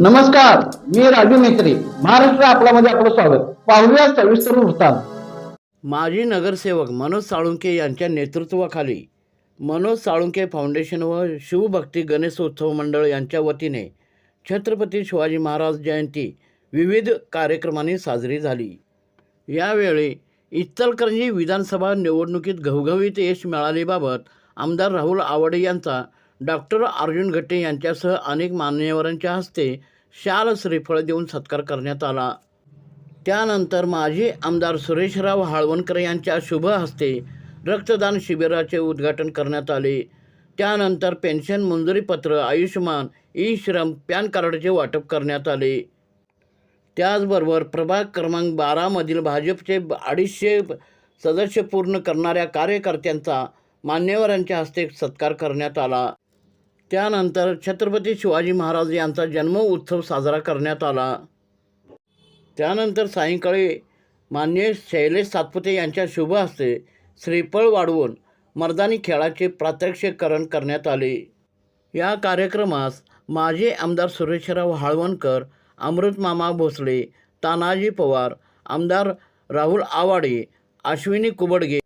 नमस्कार मी राजू मेत्री महाराष्ट्र आपल्यामध्ये आपलं स्वागत. पाहूया सविस्तर वृत्तांत. माजी नगरसेवक मनोज साळुंके यांच्या नेतृत्वाखाली मनोज साळुंके फाउंडेशन व शिवभक्ती गणेशोत्सव मंडळ यांच्या वतीने छत्रपती शिवाजी महाराज जयंती विविध कार्यक्रमांनी साजरी झाली. यावेळी इचलकरंजी विधानसभा निवडणुकीत घवघवीत यश मिळालेबाबत आमदार राहुल आवडे यांचा डॉक्टर अर्जुन घट्टे यांच्यासह अनेक मान्यवरांच्या हस्ते शाल श्रीफळ देऊन सत्कार करण्यात आला. त्यानंतर माजी आमदार सुरेशराव हाळवणकर यांच्या शुभ हस्ते रक्तदान शिबिराचे उद्घाटन करण्यात आले. त्यानंतर पेन्शन मंजुरीपत्र आयुष्यमान ई श्रम पॅन कार्डचे वाटप करण्यात आले. त्याचबरोबर प्रभाग क्रमांक बारामधील भाजपचे अडीचशे सदस्य पूर्ण करणाऱ्या कार्यकर्त्यांचा मान्यवरांच्या हस्ते सत्कार करण्यात आला. त्यानंतर छत्रपती शिवाजी महाराज यांचा जन्म उत्सव साजरा करण्यात आला. त्यानंतर सायंकाळी मान्य शैलेश सातपुते यांच्या शुभ हस्ते श्रीफळ वाढवून मर्दानी खेळाचे प्रात्यक्षिकरण करण्यात आले. या कार्यक्रमास माजी आमदार सुरेशराव हाळवणकर अमृतमामा भोसले तानाजी पवार आमदार राहुल आवाडे अश्विनी कुबडगे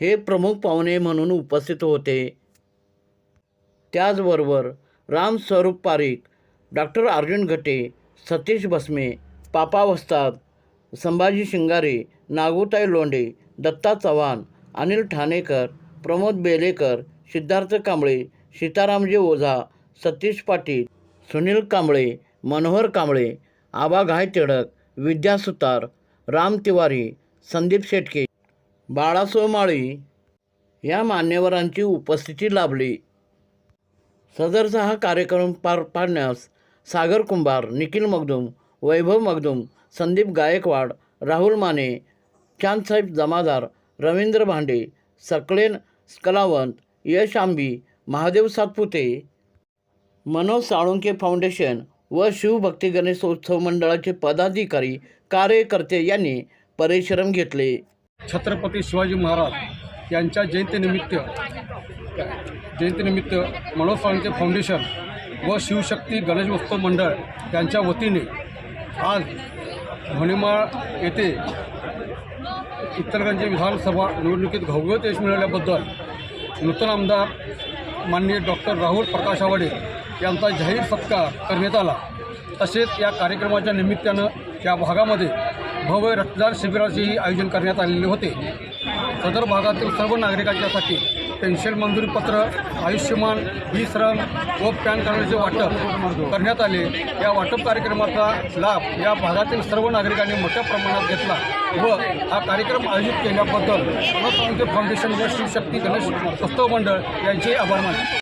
हे प्रमुख पाहुणे म्हणून उपस्थित होते. त्याचबरोबर राम स्वरूप पारिक डॉक्टर अर्जुन घटे सतीश भस्मे पापा वस्ताद संभाजी शिंगारे नागुताई लोंढे दत्ता चव्हाण अनिल ठाणेकर प्रमोद बेलेकर सिद्धार्थ कांबळे सीतारामजी ओझा सतीश पाटील सुनील कांबळे मनोहर कांबळे आबा घाय टिळक विद्या सुतार राम तिवारी संदीप शेटके बाळासो माळी या मान्यवरांची उपस्थिती लाभली. सदरचा हा कार्यक्रम पार पाडण्यास सागर कुंभार निखिल मगदूम वैभव मगदूम संदीप गायकवाड राहुल माने चांदसाहेब जमादार रवींद्र भांडे सकलेन कलावंत यश आंबी महादेव सातपुते मनोज साळुंके फाउंडेशन व शिवभक्ती गणेशोत्सव मंडळाचे पदाधिकारी कार्यकर्ते यांनी परिश्रम घेतले. छत्रपती शिवाजी महाराज यांच्या जयंतीनिमित्त जयंतीनिमित्त मनोज साळुंके फाउंडेशन व शिवशक्ती गणेशोत्सव मंडळ यांच्या वतीने आज भणिमाळ येथे इतरगंज विधानसभा निवडणुकीत घवघवीत यश मिळाल्याबद्दल नूतन आमदार माननीय डॉक्टर राहुल प्रकाश आवाडे यांचा जाहीर सत्कार करण्यात आला. तसेच या कार्यक्रमाच्या निमित्तानं या भागामध्ये भव्य रक्तदान शिबिराचेही आयोजन करण्यात आलेले होते. सदर भागातील सर्व नागरिकांच्यासाठी पेन्शन मंजुरीपत्र आयुष्यमान ई श्रम व पॅन कार्डचे वाटप करण्यात आले. या वाटप कार्यक्रमाचा लाभ या भागातील सर्व नागरिकांनी मोठ्या प्रमाणात घेतला व हा कार्यक्रम आयोजित केल्याबद्दल मनोज फाउंडेशन व शिवशक्ती गणेश उत्सव मंडळ यांचे आभार मानले.